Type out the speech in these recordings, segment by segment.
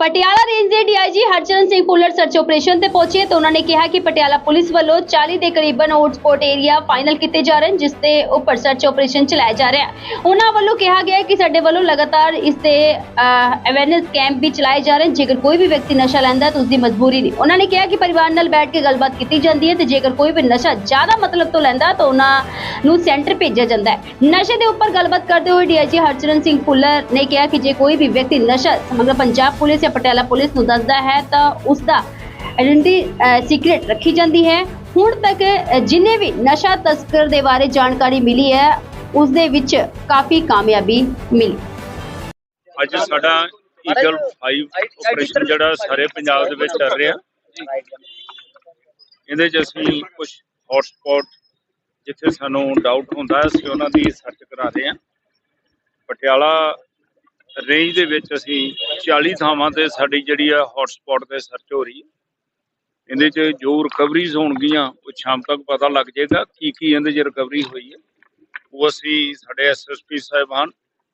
Patiala range ਦੇ DIG Harcharan Singh Bhullar search operation ਤੇ ਪਹੁੰਚੇ ਤੇ ਉਹਨਾਂ ਨੇ ਕਿਹਾ ਕਿ ਪਟਿਆਲਾ ਪੁਲਿਸ ਵੱਲੋਂ 40 ਦੇ ਕਰੀਬਨ ਹੌਟਸਪੌਟ ਏਰੀਆ ਫਾਈਨਲ ਕੀਤੇ ਜਾ ਰਹੇ ਹਨ, ਜਿਸ ਤੇ ਉੱਪਰ ਸਰਚ ਆਪਰੇਸ਼ਨ ਚਲਾਇਆ ਜਾ ਰਿਹਾ ਹੈ। ਉਹਨਾਂ ਵੱਲੋਂ ਕਿਹਾ ਗਿਆ ਕਿ ਸਾਡੇ ਵੱਲੋਂ ਲਗਾਤਾਰ ਇਸ ਤੇ ਅਵੇਅਰਨੈਸ ਕੈਂਪ ਵੀ ਚਲਾਏ ਜਾ ਰਹੇ ਹਨ। ਜੇਕਰ ਕੋਈ ਵੀ ਵਿਅਕਤੀ ਨਸ਼ਾ ਲੈਂਦਾ ਹੈ ਤਾਂ ਉਸ ਦੀ ਮਜਬੂਰੀ ਨਹੀਂ। ਉਹਨਾਂ ਨੇ ਕਿਹਾ ਕਿ ਪਰਿਵਾਰ ਨਾਲ ਬੈਠ ਕੇ ਗੱਲਬਾਤ ਕੀਤੀ ਜਾਂਦੀ ਹੈ ਤੇ ਜੇਕਰ ਕੋਈ ਵੀ ਨਸ਼ਾ ਜ਼ਿਆਦਾ ਮਤਲਬ ਤੋਂ ਲੈਂਦਾ ਤਾਂ ਉਹਨਾਂ ਨੂੰ ਸੈਂਟਰ ਭੇਜਿਆ ਜਾਂਦਾ ਹੈ। ਨਸ਼ੇ ਦੇ ਉੱਪਰ ਗੱਲਬਾਤ ਕਰਦੇ ਹੋਏ ਡੀਆਈਜੀ ਹਰਚਰਨ ਸਿੰਘ ਪੁੱਲਰ ਨੇ ਕਿਹਾ ਕਿ ਜੇ ਕੋਈ ਵੀ ਵਿਅਕਤੀ ਨਸ਼ਾ ਸਮਗਰ ਪੰਜਾਬ ਪੁਲਿਸ ਜਾਂ ਪਟਿਆਲਾ ਪੁਲਿਸ ਨੂੰ ਦੱਸਦਾ ਹੈ ਤਾਂ ਉਸ ਦਾ ਆਇਡੈਂਟੀ ਸੀਕ੍ਰੀਟ ਰੱਖੀ ਜਾਂਦੀ ਹੈ। ਹੁਣ ਤੱਕ ਅ, ਜਿੰਨੇ ਵੀ ਨਸ਼ਾ ਤਸਕਰ ਦੇ ਬਾਰੇ ਜਾਣਕਾਰੀ ਮਿਲੀ ਹੈ ਉਸ ਦੇ ਵਿੱਚ ਕਾਫੀ ਕਾਮਯਾਬੀ ਮਿਲੀ। ਅੱਜ ਸਾਡਾ ਈਗਲ 5 ਆਪਰੇਸ਼ਨ ਜਿਹੜਾ ਸਾਰੇ ਪੰਜਾਬ ਦੇ ਵਿੱਚ ਚੱਲ ਰਿਹਾ। ਇਹਦੇ 'ਚ ਅਸੀਂ ਕੁਝ ਹੌਟਸਪੌਟ ਜਿੱਥੇ ਸਾਨੂੰ ਡਾਊਟ ਹੁੰਦਾ ਹੈ, ਅਸੀਂ ਉਹਨਾਂ ਦੀ ਸਰਚ ਕਰਾ ਰਹੇ ਹਾਂ। ਪਟਿਆਲਾ ਰੇਂਜ ਦੇ ਵਿੱਚ ਅਸੀਂ 40 ਥਾਵਾਂ ਤੇ ਸਾਡੀ ਜਿਹੜੀ ਆ ਹੌਟਸਪੌਟ ਤੇ ਸਰਚ ਹੋ ਰਹੀ ਹੈ। ਇਹਦੇ 'ਚ ਜੋ ਰਿਕਵਰੀਜ਼ ਹੋਣਗੀਆਂ, ਉਹ ਸ਼ਾਮ ਤੱਕ ਪਤਾ ਲੱਗ ਜਾਏਗਾ ਕੀ ਕੀ ਇਹਦੇ 'ਚ ਰਿਕਵਰੀ ਹੋਈ ਹੈ। ਉਹ ਅਸੀਂ ਸਾਡੇ ਐਸਐਸਪੀ ਸਾਹਿਬਾਨ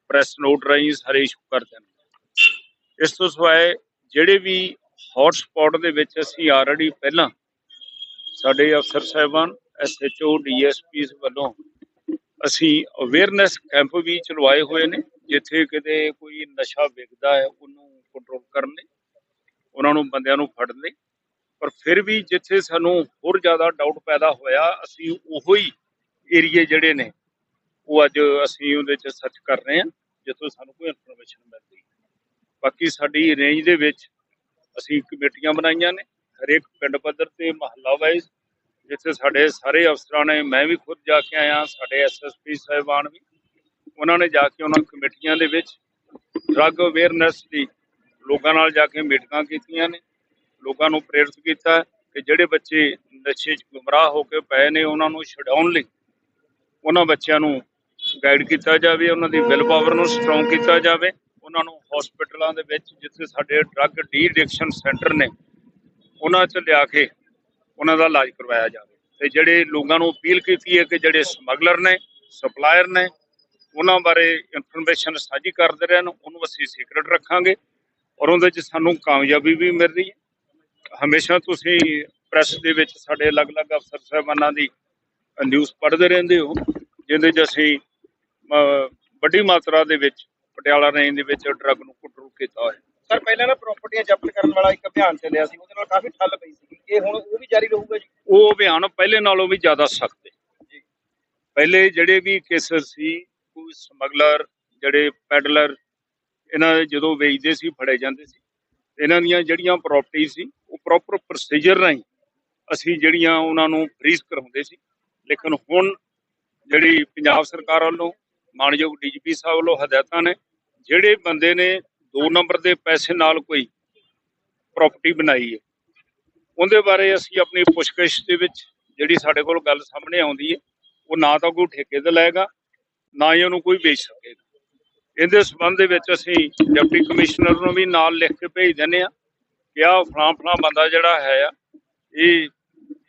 ਪ੍ਰੈਸ ਨੋਟ ਰਾਹੀਂ ਸਾਰੇ ਇਸ਼ੂ ਕਰ ਦੇਣਗੇ। ਇਸ ਤੋਂ ਸਿਵਾਏ ਜਿਹੜੇ ਵੀ ਹੌਟ ਸਪੌਟ ਦੇ ਵਿੱਚ ਅਸੀਂ ਆਲਰੇਡੀ ਪਹਿਲਾਂ ਸਾਡੇ ਅਫਸਰ ਸਾਹਿਬਾਨ ਐਸਐਚਓ ਡੀਐਸਪੀਸ ਵੱਲੋਂ ਅਸੀਂ ਅਵੇਅਰਨੈਸ ਕੈਂਪ ਵੀ ਚਲਵਾਏ ਹੋਏ ਨੇ। ਜਿੱਥੇ ਕਿਤੇ ਕੋਈ ਨਸ਼ਾ ਵਿਕਦਾ ਹੈ, ਉਹਨੂੰ ਕੰਟਰੋਲ ਕਰਨ ਲਈ, ਉਹਨਾਂ ਨੂੰ ਬੰਦਿਆਂ ਨੂੰ ਫੜਨ ਲਈ। ਪਰ ਫਿਰ ਵੀ ਜਿੱਥੇ ਸਾਨੂੰ ਹੋਰ ਜ਼ਿਆਦਾ ਡਾਊਟ ਪੈਦਾ ਹੋਇਆ, ਅਸੀਂ ਉਹੋ ਹੀ ਏਰੀਏ ਜਿਹੜੇ ਨੇ, ਉਹ ਅੱਜ ਅਸੀਂ ਉਹਦੇ 'ਚ ਸਰਚ ਕਰ ਰਹੇ ਹਾਂ, ਜਿੱਥੋਂ ਸਾਨੂੰ ਕੋਈ ਇਨਫੋਰਮੇਸ਼ਨ ਮਿਲਦੀ ਬਾਕੀ ਸਾਡੀ ਰੇਂਜ ਦੇ ਵਿੱਚ ਅਸੀਂ ਕਮੇਟੀਆਂ ਬਣਾਈਆਂ ਨੇ, ਹਰੇਕ ਪਿੰਡ ਪੱਧਰ ਤੇ, ਮਹੱਲਾ ਵਾਈਜ਼ ਜਿੱਥੇ ਸਾਡੇ ਸਾਰੇ ਅਫਸਰਾਂ ਨੇ, ਮੈਂ ਵੀ ਖੁਦ ਜਾ ਕੇ ਆਇਆ, ਸਾਡੇ ਐਸਐਸਪੀ ਸਾਹਿਬਾਨ ਵੀ। ਉਹਨਾਂ ਨੇ ਜਾ ਕੇ ਉਹਨਾਂ ਕਮੇਟੀਆਂ ਦੇ ਵਿੱਚ ਡਰੱਗ ਅਵੇਅਰਨੈਸ ਦੀ ਲੋਕਾਂ ਨਾਲ ਜਾ ਕੇ ਮੀਟਿੰਗਾਂ ਕੀਤੀਆਂ ਨੇ, ਲੋਕਾਂ ਨੂੰ ਪ੍ਰੇਰਿਤ ਕੀਤਾ ਕਿ ਜਿਹੜੇ ਬੱਚੇ ਨਸ਼ੇ 'ਚ ਗੁੰਮਰਾਹ ਹੋ ਕੇ ਪਏ ਨੇ, ਉਹਨਾਂ ਨੂੰ ਛਡਾਉਣ ਲਈ ਉਹਨਾਂ ਬੱਚਿਆਂ ਨੂੰ ਗਾਈਡ ਕੀਤਾ ਜਾਵੇ, ਉਹਨਾਂ ਦੀ ਵਿਲ ਪਾਵਰ ਨੂੰ ਸਟਰੋਂਗ ਕੀਤਾ ਜਾਵੇ, ਉਹਨਾਂ ਨੂੰ ਹਸਪੀਟਲਾਂ ਦੇ ਵਿੱਚ ਜਿੱਥੇ ਸਾਡੇ ਡਰੱਗ ਡੀ ਐਡਿਕਸ਼ਨ ਸੈਂਟਰ ਨੇ, ਉਹਨਾਂ 'ਚ ਲਿਆ ਕੇ ਉਹਨਾਂ ਦਾ ਇਲਾਜ ਕਰਵਾਇਆ ਜਾਵੇ। ਤੇ ਜਿਹੜੇ ਲੋਕਾਂ ਨੂੰ ਅਪੀਲ ਕੀਤੀ ਹੈ ਕਿ ਜਿਹੜੇ ਸਮਗਲਰ ਨੇ ਸਪਲਾਇਰ ਨੇ ਉਹਨਾਂ ਬਾਰੇ ਇਨਫੋਰਮੇਸ਼ਨ ਸਾਂਝੀ ਕਰਦੇ ਰਹਿਣ ਉਹਨੂੰ ਅਸੀਂ ਸੀਕ੍ਰੇਟ ਰੱਖਾਂਗੇ ਔਰ ਉਹਦੇ 'ਚ ਸਾਨੂੰ ਕਾਮਯਾਬੀ ਵੀ ਮਿਲ ਰਹੀ ਹੈ। ਹਮੇਸ਼ਾ ਤੁਸੀਂ ਪ੍ਰੈਸ ਦੇ ਵਿੱਚ ਸਾਡੇ ਅਲੱਗ-ਅਲੱਗ ਅਫਸਰ ਸਾਹਿਬਾਨਾਂ ਦੀ ਨਿਊਜ਼ ਪੜ੍ਹਦੇ ਰਹਿੰਦੇ ਹੋ ਜਿਹਦੇ 'ਚ ਅਸੀਂ ਵੱਡੀ ਮਾਤਰਾ ਦੇ ਵਿੱਚ ਪਟਿਆਲਾ ਰੇਂਜ ਦੇ ਵਿੱਚ ਡਰੱਗ ਨੂੰ ਕੰਟਰੋਲ ਕੀਤਾ ਹੋਇਆ। ਸਰ ਪਹਿਲਾਂ ਨਾ ਪ੍ਰਾਪਰਟੀਆਂ ਜ਼ਬਤ ਕਰਨ ਵਾਲਾ ਇੱਕ ਅਭਿਆਨ ਚੱਲਿਆ ਸੀ ਉਹਦੇ ਨਾਲ ਕਾਫੀ ਠੱਲ ਪਈ ਸੀ। ਇਹ ਹੁਣ ਉਹ ਵੀ ਜਾਰੀ ਰਹੂਗਾ ਜੀ? ਉਹ ਅਭਿਆਨ ਪਹਿਲੇ ਨਾਲੋਂ ਵੀ ਜ਼ਿਆਦਾ ਸਖਤ ਹੈ। ਪਹਿਲੇ ਜਿਹੜੇ ਵੀ ਕੇਸਸ ਸੀ ਕੋਈ ਸਮਗਲਰ, ਜਿਹੜੇ ਪੈਡਲਰ, ਇਹਨਾਂ ਦੇ ਜਦੋਂ ਵੇਚਦੇ ਸੀ, ਫੜੇ ਜਾਂਦੇ ਸੀ। ਇਹਨਾਂ ਦੀਆਂ ਜਿਹੜੀਆਂ ਪ੍ਰਾਪਰਟੀ ਸੀ, ਉਹ ਪ੍ਰੋਪਰ ਪ੍ਰੋਸੀਜਰ ਰਾਹੀਂ ਅਸੀਂ ਜਿਹੜੀਆਂ ਉਹਨਾਂ ਨੂੰ ਫ੍ਰੀਜ਼ ਕਰਾਉਂਦੇ ਸੀ। ਲੇਕਿਨ ਹੁਣ ਜਿਹੜੀ ਪੰਜਾਬ ਸਰਕਾਰ ਵੱਲੋਂ, ਮਾਨਯੋਗ ਡੀਜੀਪੀ ਸਾਹਿਬ ਵੱਲੋਂ ਹਦਾਇਤਾਂ ਨੇ, ਜਿਹੜੇ ਬੰਦੇ ਨੇ 2 ਨੰਬਰ ਦੇ ਪੈਸੇ ਨਾਲ ਕੋਈ ਪ੍ਰਾਪਰਟੀ ਬਣਾਈ ਹੈ, ਉਹਦੇ ਬਾਰੇ ਅਸੀਂ ਆਪਣੀ ਪੁੱਛਗਿੱਛ ਦੇ ਵਿੱਚ ਜਿਹੜੀ ਸਾਡੇ ਕੋਲ ਗੱਲ ਸਾਹਮਣੇ ਆਉਂਦੀ ਹੈ, ਉਹ ਨਾ ਤਾਂ ਕੋਈ ਠੇਕੇ ਤੇ ਲਏਗਾ ਨਾ ਹੀ ਉਹਨੂੰ ਕੋਈ ਵੇਚ ਸਕੇਗਾ ਇਹਦੇ ਸਬੰਧ ਦੇ ਵਿੱਚ ਅਸੀਂ ਡਿਪਟੀ ਕਮਿਸ਼ਨਰ ਨੂੰ ਵੀ ਨਾਲ ਲਿਖ ਕੇ ਭੇਜ ਦਿੰਦੇ ਆ ਕਿ ਆਹ ਫਲਾਂ ਫਲਾਂ ਬੰਦਾ ਜਿਹੜਾ ਹੈ ਆ, ਇਹ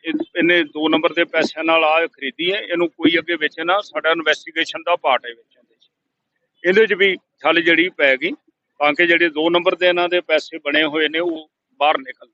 ਇਹਨੇ 2 ਨੰਬਰ ਦੇ ਪੈਸਿਆਂ ਨਾਲ ਆ ਖਰੀਦੀ ਹੈ, ਇਹਨੂੰ ਕੋਈ ਅੱਗੇ ਵੇਚੇ ਨਾ, ਸਾਡਾ ਇਨਵੈਸਟੀਗੇਸ਼ਨ ਦਾ ਪਾਰਟ ਹੈ ਵਿੱਚ ਇਹਦੇ 'ਚ ਵੀ ਠੱਲ ਜਿਹੜੀ ਪੈ ਗਈ, ਤਾਂ ਕਿ ਜਿਹੜੇ 2 ਨੰਬਰ ਦੇ ਇਹਨਾਂ ਦੇ ਪੈਸੇ ਬਣੇ ਹੋਏ ਨੇ, ਉਹ ਬਾਹਰ ਨਿਕਲ